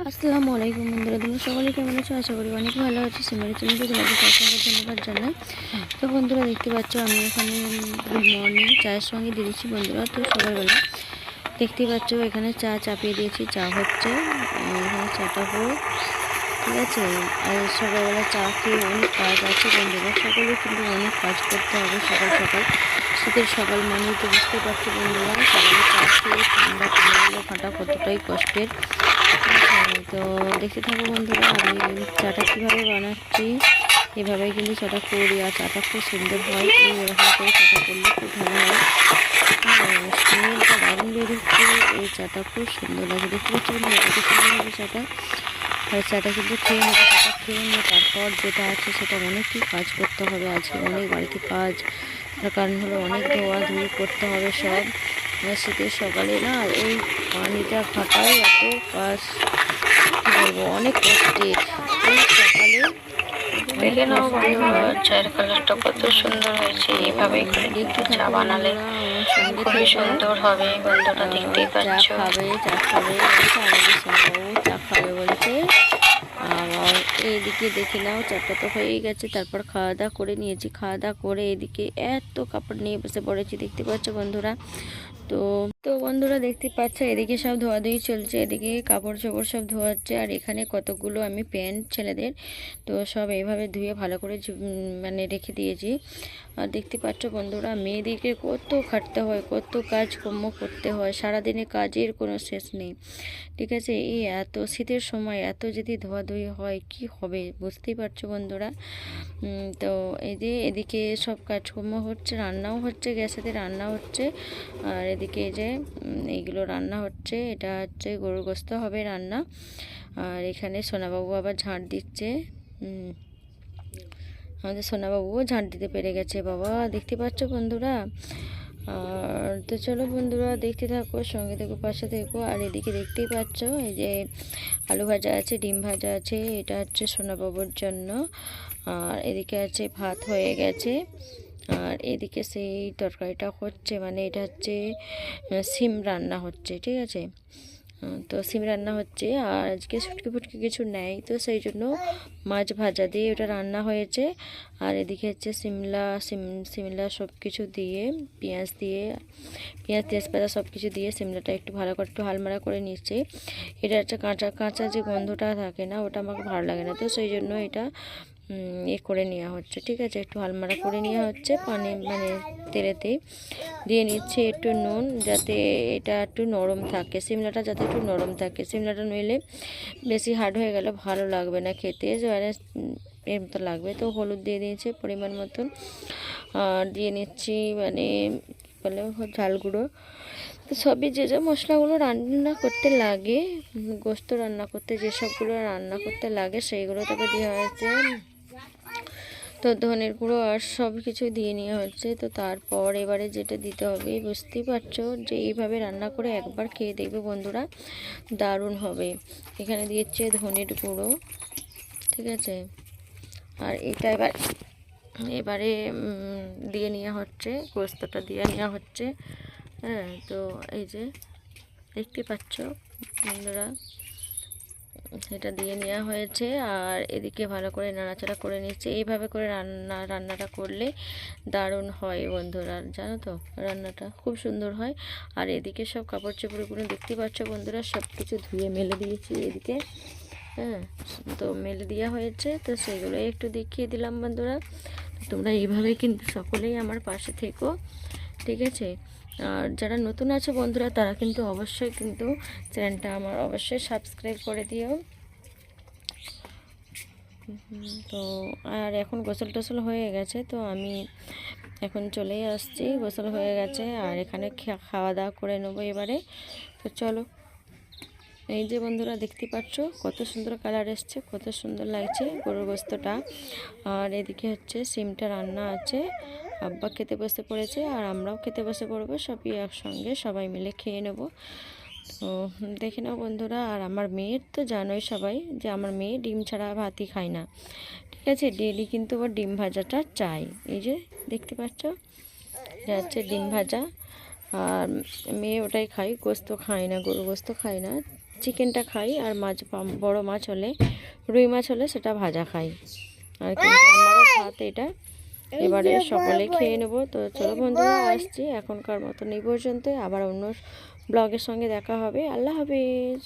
আসসালামু আলাইকুম বন্ধুরা, তোমরা সকলে কেমন আছো? আশা করি অনেক ভালো আছো। সিমারি চ্যানেলকে তোমাদের অসংখ্য ধন্যবাদ জানাই। তো বন্ধুরা, দেখতে পাচ্ছ, আমি এখানে গুড মর্নিং চায়ের সঙ্গে দিয়ে দিচ্ছি বন্ধুরা, তো সকালবেলা। দেখতে পাচ্ছ, এখানে চা চাপিয়ে দিয়েছি, চা হচ্ছে। এখানে চাটা হোক, ঠিক আছে? আর সকালবেলা চা খেয়ে অনেক কাজ আছে বন্ধুরা সকলে কিন্তু অনেক কাজ করতে হবে সকাল সকাল। শীতের সকাল মানেই তো বুঝতে পারছ বন্ধুরা, সকালে চা খেয়ে ঠান্ডা ফাটা কতটাই কষ্টের। তো দেখতে থাকো বন্ধুরা, আমি চাটা কীভাবে বানাচ্ছি, এভাবেই কিন্তু চাটা করি, আর চাটা খুব সুন্দর হয় এরকম করে চাটা করলে খুব ভালো হয়। দারুণ বেরোচ্ছে এই চাটা, খুব সুন্দর লাগে দেখতে পাচ্ছি কত সুন্দর হবে চাটা। আর চাটা কিন্তু খেয়ে নেব, চাটা খেয়ে নিয়ে তারপর যেটা আছে সেটা অনেকই কাজ করতে হবে, আজকে অনেক বাড়িতে কাজ, তার কারণ হলো অনেক ধোয়া ধুয়ে করতে হবে সব। শীতের সকালে না এই পানিটা ফাটায় এত কাজ বলব অনেক কষ্টের এই সকালে দেখে নাও চায়ের কালারটা কত সুন্দর হয়েছে। এইভাবে করে দেখতে চা বানালে খুবই সুন্দর হবে বন্ধুটা দেখতেই পাচ্ছ। খাবে চা খাবে আর এইদিকে দেখে নাও চাটা তো হয়েই গেছে। তারপর খাওয়া দাওয়া করে নিয়েছি। খাওয়া দাওয়া করে এদিকে এত কাপড় নিয়ে বসে পড়েছি, দেখতে পাচ্ছ বন্ধুরা? তো তো বন্ধুরা দেখতে পাচ্ছ, এদিকে সব ধোয়াধুয়ি চলছে, এদিকে কাপড় চোপড় সব ধোয়াচ্ছে, আর এখানে কতগুলো আমি প্যান্ট ছেলেদের, তো সব এইভাবে ধুয়ে ভালো করে মানে রেখে দিয়েছি। আর দেখতে পাচ্ছ বন্ধুরা, মেয়েদেরকে কত খাটতে হয়, কত কাজ কর্ম করতে হয়, সারাদিনে কাজের কোনো শেষ নেই। ঠিক আছে, এই এত শীতের সময়, এত যদি ধোয়াধুয়ি হয়, কি হবে? বুঝতেই পারছ বন্ধুরা? তো এই যে এদিকে সব কাজকর্ম হচ্ছে, রান্নাও হচ্ছে, গ্যাসেতে রান্না হচ্ছে, আর এদিকে যে এইগুলো রান্না হচ্ছে। এটা হচ্ছে গরুর গোস্ত হবে রান্না। আর এখানে সোনাবাবু আবার ঝাঁট দিচ্ছে। আমাদের সোনাবাবুও ঝাঁট দিতে পেরে গেছে। বাবা, দেখতে পাচ্ছ বন্ধুরা? আর তো চলো বন্ধুরা, দেখতে থাকো, সঙ্গে থেকো, পাশে থেকো। আর এদিকে দেখতেই পাচ্ছ, এই যে আলু ভাজা আছে, ডিম ভাজা আছে, এটা হচ্ছে সোনাবাবুর জন্য। আর এদিকে আছে, ভাত হয়ে গেছে। আর এদিকে সেই তরকারিটা হচ্ছে মানে এটা হচ্ছে সিম রান্না হচ্ছে, ঠিক আছে? তো সিম রান্না হচ্ছে, আর আজকে শুটকি ফুটকি কিছু নেই, তো সেই জন্য মাছ ভাজা দিয়ে ওটা রান্না হয়েছে। আর এদিকে হচ্ছে সিমলা, সিম, সিমলা সব কিছু দিয়ে, পেঁয়াজ দিয়ে, পেঁয়াজ, তেজপাতা সব কিছু দিয়ে সিমলাটা একটু ভালো করে, একটু হালমারা করে নিচ্ছে। এটা হচ্ছে কাঁচা কাঁচা যে গন্ধটা থাকে না, ওটা আমাকে ভালো লাগে না, তো সেই জন্য এটা এ করে নেওয়া হচ্ছে, ঠিক আছে? একটু হালমারা করে নেওয়া হচ্ছে, পানি মানে তেলেতে দিয়ে নিচ্ছে একটু নুন যাতে এটা একটু নরম থাকে, সিমলাটা যাতে একটু নরম থাকে। সিমলাটা নইলে বেশি হার্ড হয়ে গেলে ভালো লাগবে না খেতে মানে এর মতো লাগবে। তো হলুদ দিয়ে দিয়েছে পরিমাণ মতন, আর দিয়ে নিচ্ছি মানে বলে, ঝাল গুঁড়ো। তো সবই যে যে মশলাগুলো রান্না করতে লাগে গোস্ত রান্না করতে যেসবগুলো রান্না করতে লাগে, সেইগুলো তোকে দেওয়া হয়েছে তো ধনের গুঁড়ো আর সব কিছু দিয়ে নেওয়া হচ্ছে। তো তারপর এবারে যেটা দিতে হবে, বুঝতেই পারছ যে এইভাবে রান্না করে একবার খেয়ে দেখবে বন্ধুরা দারুণ হবে। এখানে দিয়েছে ধনের গুঁড়ো, ঠিক আছে? আর এটা এবার, এবারে দিয়ে নেওয়া হচ্ছে, গোস্তটা দিয়ে নেওয়া হচ্ছে। হ্যাঁ তো এই যে দেখতে পাচ্ছ বন্ধুরা? সেটা দিয়ে নেওয়া হয়েছে আর এদিকে ভালো করে নাড়াচাড়া করে নিচ্ছে। এইভাবে করে রান্না, রান্নাটা করলে দারুণ হয় বন্ধুরা, জানো তো? রান্নাটা খুব সুন্দর হয়। আর এদিকে সব কাপড় চোপড়গুলো দেখতে পাচ্ছ বন্ধুরা সব কিছু ধুয়ে মেলে দিয়েছি এদিকে। হ্যাঁ তো মেলে দেওয়া হয়েছে, তো সেগুলো একটু দেখিয়ে দিলাম বন্ধুরা। তোমরা এইভাবে কিন্তু সকলেই আমার পাশে থেকো, ঠিক আছে? আর যারা নতুন আছে বন্ধুরা, তারা কিন্তু অবশ্যই কিন্তু চ্যানেলটা আমার অবশ্যই সাবস্ক্রাইব করে দিও। তো আর এখন গোসল টোসল হয়ে গেছে, তো আমি এখন চলেই আসছি, গোসল হয়ে গেছে, আর এখানে খাওয়া দাওয়া করে নেব এবারে। তো চলো, এই যে বন্ধুরা দেখতে পাচ্ছ, কত সুন্দর কালার এসছে, কত সুন্দর লাগছে গরুর গোস্তটা আর এদিকে হচ্ছে, সিমটা রান্না আছে। আব্বা খেতে বসে পড়েছে আর আমরাও খেতে বসে পড়ব, সবই একসঙ্গে সবাই মিলে খেয়ে নেব। তো দেখে নাও বন্ধুরা, আর আমার মেয়ের তো জানোই সবাই যে আমার মেয়ে ডিম ছাড়া ভাতই খায় না। ঠিক আছে ডেলি কিন্তু ওর ডিম ভাজাটা চাই। এই যে দেখতে পাচ্ছ হচ্ছে ডিম ভাজা। আর মেয়ে ওটাই খাই গোস্ত খায় না গরু গোস্ত খায় না। চিকেনটা খাই আর মাছ বড় মাছ হলে, রুই মাছ হলে সেটা ভাজা খাই। আর কিন্তু আমারও ভাত এটা এবারে সকলে খেয়ে নেব। তো চলো বন্ধুরা আসছি এখনকার মতন এই পর্যন্ত আবার অন্য ব্লগের সঙ্গে দেখা হবে। আল্লাহ হাফিজ।